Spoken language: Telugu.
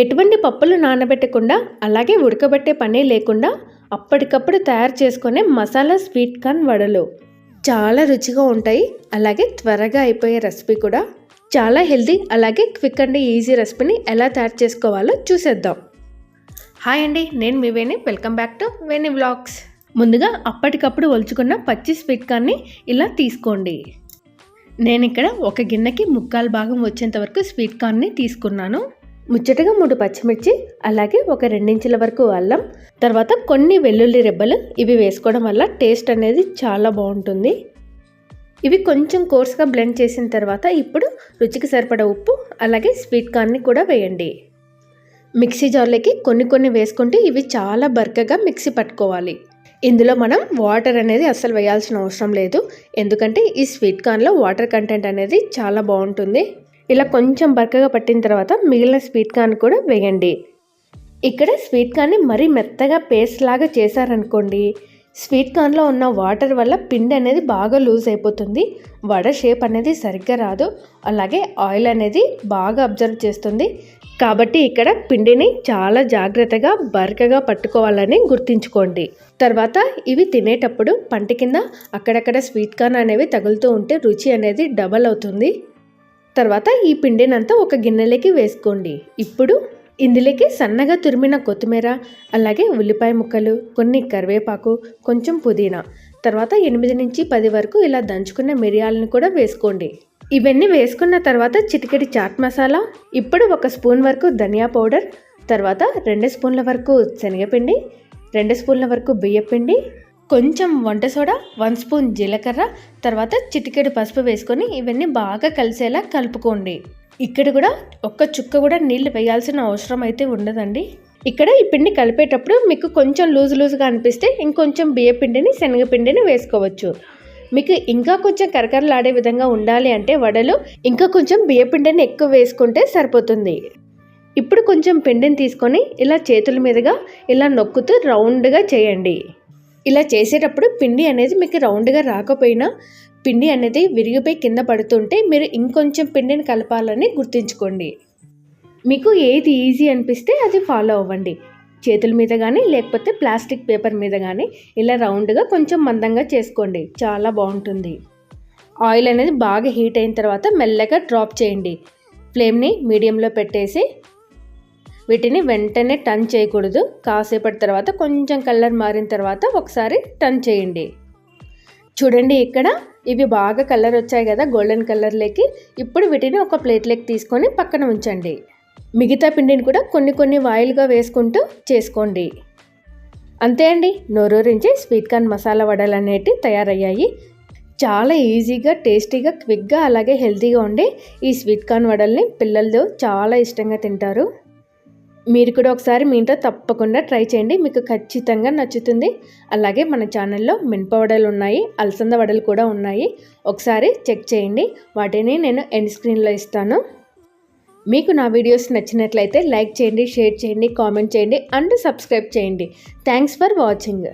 ఎటువంటి పప్పులు నానబెట్టకుండా అలాగే ఉడకబెట్టే పనే లేకుండా అప్పటికప్పుడు తయారు చేసుకునే మసాలా స్వీట్ కార్న్ వడలు. చాలా రుచిగా ఉంటాయి అలాగే త్వరగా అయిపోయే రెసిపీ కూడా. చాలా హెల్దీ అలాగే క్విక్ అండ్ ఈజీ రెసిపీని ఎలా తయారు చేసుకోవాలో చూసేద్దాం. హాయ్ అండి నేను మీ Veni. Welcome back to Veni vlogs. ముందుగా అప్పటికప్పుడు ఒలుచుకున్న పచ్చి స్వీట్ కార్న్ని ఇలా తీసుకోండి. నేను ఇక్కడ ఒక గిన్నెకి ముక్కాలు భాగం వచ్చేంత వరకు స్వీట్ కార్న్ని తీసుకున్నాను. ముచ్చటగా మూడు పచ్చిమిర్చి అలాగే ఒక రెండించుల వరకు అల్లం తర్వాత కొన్ని వెల్లుల్లి రెబ్బలు. ఇవి వేసుకోవడం వల్ల టేస్ట్ అనేది చాలా బాగుంటుంది. ఇవి కొంచెం కోర్స్గా బ్లెండ్ చేసిన తర్వాత ఇప్పుడు రుచికి సరిపడ ఉప్పు అలాగే స్వీట్ కార్న్ని కూడా వేయండి. మిక్సీ జార్లకి కొన్ని కొన్ని వేసుకుంటే ఇవి చాలా బర్కగా మిక్సీ పట్టుకోవాలి. ఇందులో మనం వాటర్ అనేది అస్సలు వేయాల్సిన అవసరం లేదు. ఎందుకంటే ఈ స్వీట్ కార్న్లో వాటర్ కంటెంట్ అనేది చాలా బాగుంటుంది. ఇలా కొంచెం బరకగా పట్టిన తర్వాత మిగిలిన స్వీట్ కార్న్ కూడా వేయండి. ఇక్కడ స్వీట్ కార్న్ని మరీ మెత్తగా పేస్ట్ లాగా చేశారనుకోండి స్వీట్ కార్న్లో ఉన్న వాటర్ వల్ల పిండి అనేది బాగా లూజ్ అయిపోతుంది వడ షేప్ అనేది సరిగ్గా రాదు అలాగే ఆయిల్ అనేది బాగా అబ్జర్వ్ చేస్తుంది. కాబట్టి ఇక్కడ పిండిని చాలా జాగ్రత్తగా బరకగా పట్టుకోవాలని గుర్తుంచుకోండి. తర్వాత ఇవి తినేటప్పుడు పంట కింద అక్కడక్కడ స్వీట్ కార్న్ అనేవి తగులుతూ ఉంటే రుచి అనేది డబల్ అవుతుంది. తర్వాత ఈ పిండినంతా ఒక గిన్నెలోకి వేసుకోండి. ఇప్పుడు ఇందులోకి సన్నగా తురిమిన కొత్తిమీర అలాగే ఉల్లిపాయ ముక్కలు కొన్ని కరివేపాకు కొంచెం పుదీనా తర్వాత ఎనిమిది నుంచి పది వరకు ఇలా దంచుకున్న మిరియాలను కూడా వేసుకోండి. ఇవన్నీ వేసుకున్న తర్వాత చిటికెడి చాట్ మసాలా ఇప్పుడు ఒక స్పూన్ వరకు ధనియా పౌడర్ తర్వాత రెండు స్పూన్ల వరకు శనగపిండి రెండు స్పూన్ల వరకు బియ్యపిండి కొంచెం వంట సోడా వన్ స్పూన్ జీలకర్ర తర్వాత చిటికెడు పసుపు వేసుకొని ఇవన్నీ బాగా కలిసేలా కలుపుకోండి. ఇక్కడ కూడా ఒక్క చుక్క కూడా నీళ్ళు వేయాల్సిన అవసరం అయితే ఉండదండి. ఇక్కడ ఈ పిండి కలిపేటప్పుడు మీకు కొంచెం లూజ్ లూజ్గా అనిపిస్తే ఇంకొంచెం బియ్య పిండిని శనగపిండిని వేసుకోవచ్చు. మీకు ఇంకా కొంచెం కరకరలాడే విధంగా ఉండాలి అంటే వడలు ఇంకా కొంచెం బియ్య పిండిని ఎక్కువ వేసుకుంటే సరిపోతుంది. ఇప్పుడు కొంచెం పిండిని తీసుకొని ఇలా చేతుల మీదుగా ఇలా నొక్కుతూ రౌండ్గా చేయండి. ఇలా చేసేటప్పుడు పిండి అనేది మీకు రౌండ్గా రాకపోయినా పిండి అనేది విరిగిపోయి కింద పడుతుంటే మీరు ఇంకొంచెం పిండిని కలపాలని గుర్తుంచుకోండి. మీకు ఏది ఈజీ అనిపిస్తే అది ఫాలో అవ్వండి. చేతుల మీద కానీ లేకపోతే ప్లాస్టిక్ పేపర్ మీద కానీ ఇలా రౌండ్గా కొంచెం మందంగా చేసుకోండి. చాలా బాగుంటుంది. ఆయిల్ అనేది బాగా హీట్ అయిన తర్వాత మెల్లగా డ్రాప్ చేయండి. ఫ్లేమ్ని మీడియంలో పెట్టేసి వీటిని వెంటనే టర్న్ చేయకూడదు. కాసేపటి తర్వాత కొంచెం కలర్ మారిన తర్వాత ఒకసారి టర్న్ చేయండి. చూడండి ఇక్కడ ఇవి బాగా కలర్ వచ్చాయి కదా గోల్డెన్ కలర్లోకి ఇప్పుడు వీటిని ఒక ప్లేట్లోకి తీసుకొని పక్కన ఉంచండి. మిగతా పిండిని కూడా కొన్ని కొన్ని వాయిల్గా వేసుకుంటూ చేసుకోండి. అంతే అండి. నోరూరించి స్వీట్ కార్న్ మసాలా వడలు అనేటివి తయారయ్యాయి. చాలా ఈజీగా టేస్టీగా క్విక్గా అలాగే హెల్తీగా ఉండే ఈ స్వీట్ కార్న్ వడల్ని పిల్లలు చాలా ఇష్టంగా తింటారు. మీరు కూడా ఒకసారి మీ ఇంట్లో తప్పకుండా ట్రై చేయండి. మీకు ఖచ్చితంగా నచ్చుతుంది. అలాగే మన ఛానల్లో మినప వడలు ఉన్నాయి అలసంద వడలు కూడా ఉన్నాయి. ఒకసారి చెక్ చేయండి. వాటిని నేను ఎండ్ స్క్రీన్లో ఇస్తాను. మీకు నా వీడియోస్ నచ్చినట్లయితే లైక్ చేయండి షేర్ చేయండి కామెంట్ చేయండి అండ్ సబ్స్క్రైబ్ చేయండి. Thanks for watching.